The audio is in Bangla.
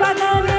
বানানো